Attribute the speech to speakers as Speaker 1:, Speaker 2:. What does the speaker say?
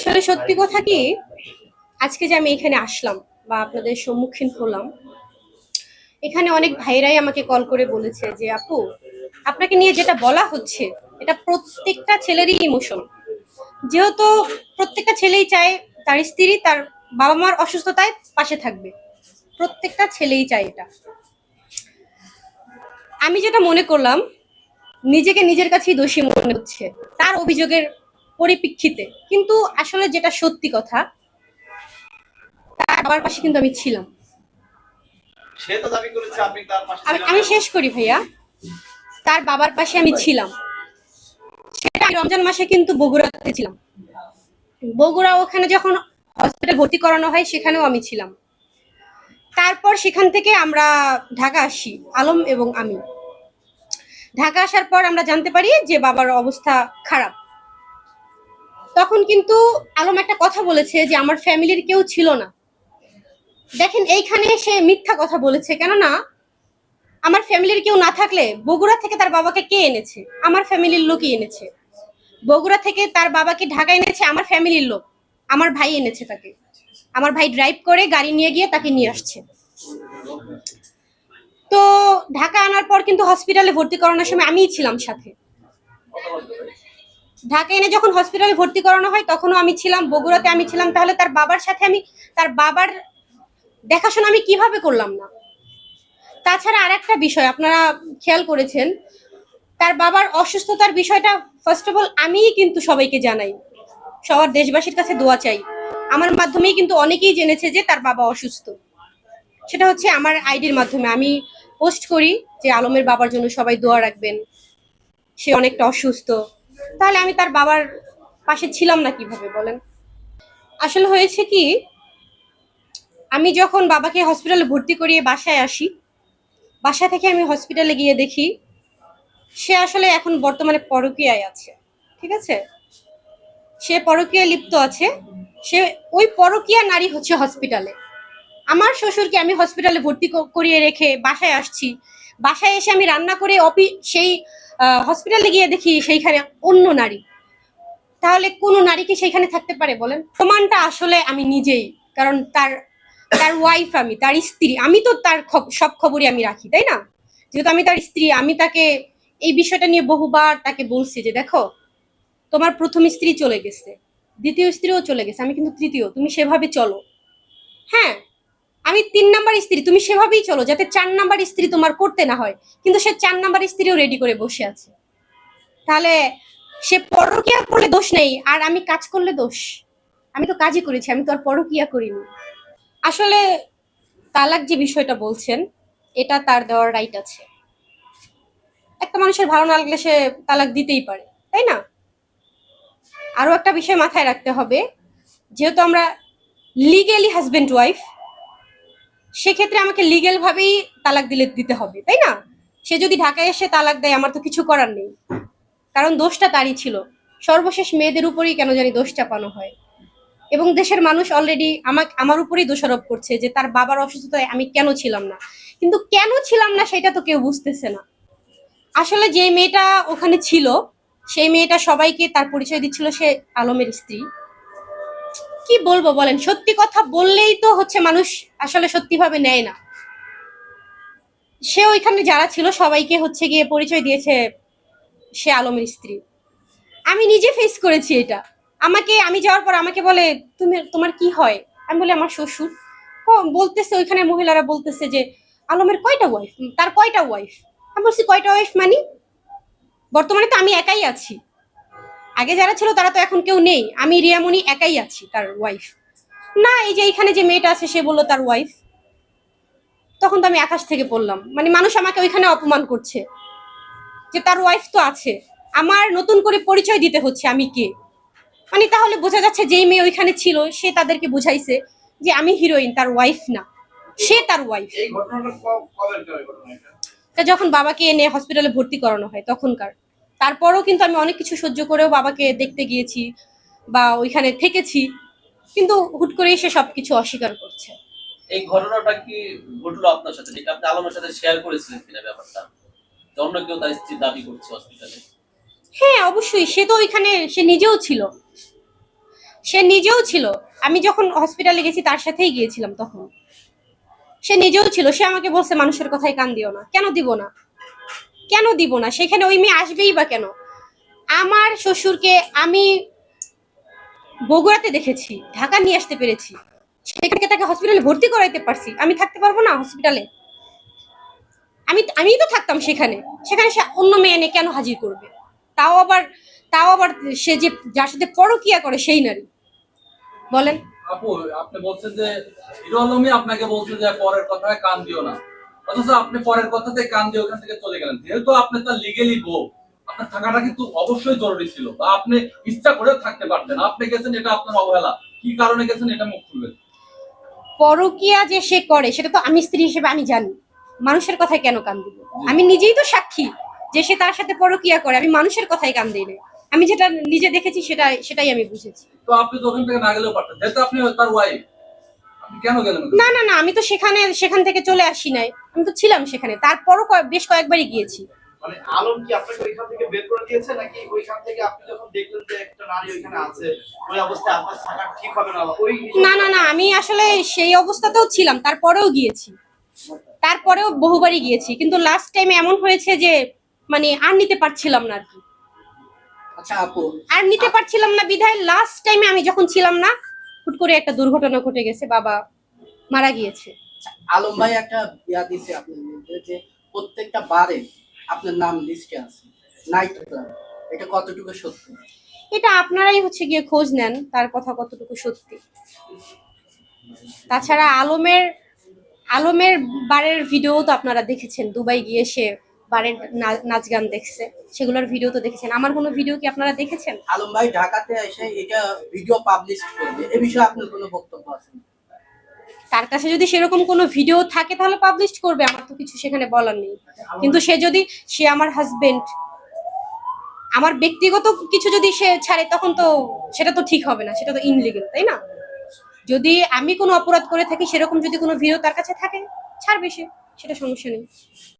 Speaker 1: আসলে সত্যি কথা কি, আজকে যে আমি এখানে আসলাম বা আপনাদের সম্মুখীন হলাম, এখানে অনেক ভাইরাই আমাকে কল করে বলেছে যে, আপু, আপনাকে নিয়ে যেটা বলা হচ্ছে, এটা প্রত্যেকটা ছেলেরই ইমোশন যেহেতু প্রত্যেকটা ছেলেই চায় তার স্ত্রী, তার বাবা মার অসুস্থতায় পাশে থাকবে। প্রত্যেকটা ছেলেই চায় এটা। আমি যেটা মনে করলাম, নিজেকে নিজের কাছেই দোষী মনে হচ্ছে। তার অভিযোগের পরিপ্রেক্ষিতে। কিন্তু আসলে যেটা সত্যি কথা তার বাবার পাশে কিন্তু আমি ছিলাম।
Speaker 2: সে তো দাবি করেছে আপনি তার পাশে
Speaker 1: আমি আমি শেষ করি ভাইয়া। তার বাবার পাশে আমি ছিলাম। সেটা রমজান মাসে কিন্তু বগুড়াতে ছিলাম। বগুড়া ওখানে যখন হসপিটাল ভর্তি করানো হয় সেখানেও আমি ছিলাম। তারপর সেখান থেকে আমরা ঢাকা আসি আলম এবং আমি। ঢাকা আসার পর আমরা জানতে পারি যে বাবার অবস্থা খারাপ। তখন কিন্তু আলম একটা কথা বলেছে যে আমার ফ্যামিলির কেউ ছিল না। দেখেন, এইখানে সে মিথ্যা কথা বলেছে। কেননা, আমার ফ্যামিলির কেউ না থাকলে বগুড়া থেকে তার বাবাকে কে এনেছে? আমার ফ্যামিলির লোকই এনেছে। বগুড়া থেকে তার বাবাকে ঢাকা এনেছে আমার ফ্যামিলির লোক। আমার ভাই এনেছে তাকে। আমার ভাই ড্রাইভ করে গাড়ি নিয়ে গিয়ে তাকে নিয়ে আসছে। তো ঢাকা আনার পর কিন্তু হসপিটালে ভর্তি করানোর সময় আমিই ছিলাম সাথে। ঢাকা এনে যখন হসপিটালে ভর্তি করানো হয়, তখনও আমি ছিলাম, বগুড়াতে আমি ছিলাম। তাহলে তার বাবার সাথে আমি, তার বাবার দেখাশোনা আমি কীভাবে করলাম না? তাছাড়া আর একটা বিষয়, আপনারা খেয়াল করেছেন, তার বাবার অসুস্থতার বিষয়টা ফার্স্ট অফ অল আমিই কিন্তু সবাইকে জানাই। সবার দেশবাসীর কাছে দোয়া চাই। আমার মাধ্যমেই কিন্তু অনেকেই জেনেছে যে তার বাবা অসুস্থ। সেটা হচ্ছে আমার আইডির মাধ্যমে। আমি পোস্ট করি যে আলমের বাবার জন্য সবাই দোয়া রাখবেন। সে অনেকটা অসুস্থ। তাহলে আমি তার বাবার পাশে ছিলাম না কীভাবে, বলেন? আসলে হয়েছে কি, আমি যখন বাবাকে হসপিটালে ভর্তি করিয়ে বাসায় আসি, বাসা থেকে আমি হসপিটালে গিয়ে দেখি, সে আসলে এখন বর্তমানে পরকীয়ায় আছে, ঠিক আছে? সে পরকীয়ায় লিপ্ত আছে, সে ওই পরকীয়া নারী হচ্ছে হসপিটালে আমার শ্বশুরকে আমি হসপিটালে ভর্তি করিয়ে রেখে বাসায় আসছি বাসায় এসে আমি রান্না করে অফি, সেই হসপিটালে গিয়ে দেখি সেইখানে অন্য নারী। তাহলে কোন নারী কি সেইখানে থাকতে পারে বলেন? প্রমাণটা আসলে আমি নিজেই, কারণ তার তার ওয়াইফ আমি, তার স্ত্রী। আমি তো তার সব খবরই আমি রাখি, তাই না? যেহেতু আমি তার স্ত্রী, আমি তাকে এই বিষয়টা নিয়ে বহুবার তাকে বলছি যে, দেখো, তোমার প্রথম স্ত্রী চলে গেছে, দ্বিতীয় স্ত্রীও চলে গেছে, আমি কিন্তু তৃতীয়, তুমি সেভাবে চলো। হ্যাঁ আমি তিন নাম্বার স্ত্রী, তুমি সেভাবেই চলো, যাতে চার নাম্বার স্ত্রী তোমার করতে না হয়। কিন্তু সে চার নাম্বার স্ত্রীও রেডি করে বসে আছে। তাহলে সে পরকিয়া করলে দোষ নেই, আর আমি কাজ করলে দোষ। আমি তো কাজই করেছি, আমি তো আর পরকিয়া করিনি। আসলে তালাক যে বিষয়টা বলছেন, এটা তার দেওয়ার রাইট আছে। একটা মানুষের ভালো না লাগলে সে তালাক দিতেই পারে, তাই না? আরও একটা বিষয় মাথায় রাখতে হবে, যেহেতু আমরা লিগেলি হাজবেন্ড ওয়াইফ সেক্ষেত্রে আমাকে লিগেল ভাবেই তালাক দিলে, দিতে হবে, তাই না? সে যদি ঢাকায় এসে তালাক দেয়, আমার তো কিছু করার নেই। কারণ দোষটা তারই ছিল। সর্বশেষ মেয়েদের উপরেই কেন জানি দোষ চাপানো হয়। এবং দেশের মানুষ অলরেডি আমাকে, আমার উপরেই দোষারোপ করছে যে তার বাবার অসুস্থতায় আমি কেন ছিলাম না? কিন্তু কেন ছিলাম না সেটা তো কেউ বুঝতেছে না। আসলে যে মেয়েটা ওখানে ছিল, সেই মেয়েটা সবাইকে তার পরিচয় দিচ্ছিল সে আলমের স্ত্রী। কি বলব বলেন? সত্যি কথা বললেই তো হচ্ছে মানুষ আসলে সত্যিভাবে নেয় না। সে ওইখানে যারা ছিল সবাইকে হচ্ছে গিয়ে পরিচয় দিয়েছে সে আলমের স্ত্রী। আমি নিজে ফেস করেছি এটা। আমাকে, আমি যাওয়ার পর আমাকে বলে, তুমি, তোমার কি হয়? আমি বলি, আমার শ্বশুর। বলতেছে, ওইখানে মহিলারা বলতেছে যে, আলমের কয়টা ওয়াইফ তার কয়টা ওয়াইফ আমি বলছি, কয়টা ওয়াইফ মানি? বর্তমানে তো আমি একাই আছি। আগে যারা ছিল তারা তো এখন কেউ নেই। আমি রিয়ামণি একাই আছি তার ওয়াইফ না এই যে এইখানে যে মেয়েটা আছে সে বলল তার ওয়াইফ তখন তো আমি আকাশ থেকে পড়লাম। মানে মানুষ আমাকে ওইখানে অপমান করছে। যে তার ওয়াইফ তো আছে। আমার নতুন করে পরিচয় দিতে হচ্ছে আমি কে? মানে তাহলে বোঝা যাচ্ছে যেই মেয়ে ওইখানে ছিল সে তাদেরকে বুঝাইছে যে আমি হিরোইন তার ওয়াইফ না। সে তার ওয়াইফ? তা যখন বাবাকে এনে হসপিটালে ভর্তি করানো হয় তখনকার। তারপরও কিন্তু আমি অনেক কিছু সহ্য করেও বাবাকে দেখতে গিয়েছি বা ওইখানে থেকেছি। কিন্তু হুট করে এসে সবকিছু অস্বীকার করছে।
Speaker 3: এই ঘটনাটা কি ঘটলো আপনার সাথে? যেটা আপনি আলমের সাথে শেয়ার করেছিলেন কিনা ব্যাপারটা? অন্য কেউ তার স্ত্রী দাবি করছে হসপিটালে
Speaker 1: হ্যাঁ অবশ্যই। সে তো ওইখানে সে নিজেও ছিল। সে নিজেও ছিল। আমি যখন হসপিটালে গেছি তার সাথেই গিয়েছিলাম তখন। সে নিজেও ছিল। সে আমাকে বলছে মানুষের কথায় কান দিও না। কেন দিব না? কেন দিব না? সেখানে ওই মেয়ে আসবেই বা কেন? আমার শ্বশুরকে আমি বগুড়াতে দেখেছি, ঢাকা নিয়ে আসতে পেরেছি। সেখানে তাকে হসপিটালে ভর্তি করাইতে পারছি। আমি থাকতে পারব না হসপিটালে আমি আমিই তো থাকতাম সেখানে। সেখানে সে অন্য মেয়ে এনে কেন হাজির করবে? তাও আবার তাও আবার সে যে, যার সাথে পরকিয়া করে সেই নারী। বলেন।
Speaker 4: আপু, আপনি বলছেন যে আপনাকে বলছে যে, পরের কথায় কান দিও না। অথচ আপনি পরের কথাতে কান দিয়ে ওখান থেকে চলে গেলেন। যেহেতু আপনি তার লিগেলি বউ আপনার থাকাটা কিন্তু অবশ্যই জরুরি ছিল বা আপনি ইচ্ছা করে থাকতে পারতেন। আপনি গেছেন এটা আপনার অবহেলা। কি কারণে গেছেন এটা মুখ খুলবেন।
Speaker 1: পরকিয়া যে সে করে সেটা তো আমি স্ত্রী হিসেবে আমি জানি। মানুষের কথায় কেন কান দিব? আমি নিজেই তো সাক্ষী যে সে তার সাথে পরকিয়া করে। আমি মানুষের কথায় কান দিই না আমি যেটা নিজে দেখেছি সেটা সেটাই আমি বুঝেছি।
Speaker 4: তো আপনি তো ওখান থেকে না গেলেও পারতেন। যেহেতু আপনি তার ওয়াইফ কেন গেলেন
Speaker 1: না না না আমি তো সেখানে সেখান থেকে চলে আসি নাই। আমি তো ছিলাম সেখানে। তারপরও কয়েক- বেশ কয়েকবারই গিয়েছি।
Speaker 2: মানে আলম কি আপনাকে ওইখান থেকে বের করে দিয়েছে নাকি ওইখান থেকে আপনি যখন দেখলেন যে একটা নারী ওইখানে আছে ওই অবস্থায় আপনার থাকা ঠিক হবে না ওই
Speaker 1: না না না আমি আসলে সেই অবস্থাতেও ছিলাম। তারপরেও গিয়েছি। তারপরেও বহুবারই গিয়েছি। কিন্তু লাস্ট টাইম এমন হয়েছে যে মানে আর নিতে পারছিলাম না আর কি।
Speaker 5: আচ্ছা আপু।
Speaker 1: আর নিতে পারছিলাম না বিধায় লাস্ট টাইমে আমি যখন ছিলাম না করে একটা দুর্ঘটনা ঘটে গেছে বাবা মারা গিয়েছে।
Speaker 5: আলম ভাই একটা ইয়া দিছে আপনার মধ্যে যে প্রত্যেকটা বারে আপনার নাম লিস্টে আছে নাইট ক্লাব এটা কতটুকু সত্য?
Speaker 1: এটা আপনারাই হচ্ছে গিয়ে খোঁজ নেন তার কথা কতটুকু সত্যি। তাছাড়া আলমের আলমের বারের ভিডিও তো আপনারা দেখেছেন দুবাই গিয়ে সে বারের নাচ গান দেখছে। সেগুলোর ভিডিও তো দেখেছেন। আমার কোনো ভিডিও কি আপনারা দেখেছেন?
Speaker 5: আলম ভাই ঢাকাতে এসে এটা ভিডিও পাবলিশ করবে। এ বিষয়ে আপনার কোনো বক্তব্য আছে?
Speaker 1: তার কাছে যদি সেরকম কোনো ভিডিও থাকে তাহলে পাবলিশ করবে। আমার তো কিছু সেখানে বলার নেই। কিন্তু সে যদি সে আমার হাজবেন্ড আমার ব্যক্তিগত কিছু যদি সে ছাড়ে তখন তো সেটা তো ঠিক হবে না। সেটা তো ইনলিগেল তাই না? যদি আমি কোনো অপরাধ করে থাকি সেরকম যদি কোনো ভিডিও তার কাছে থাকে ছাড়বে সে। সেটা সমস্যা নেই।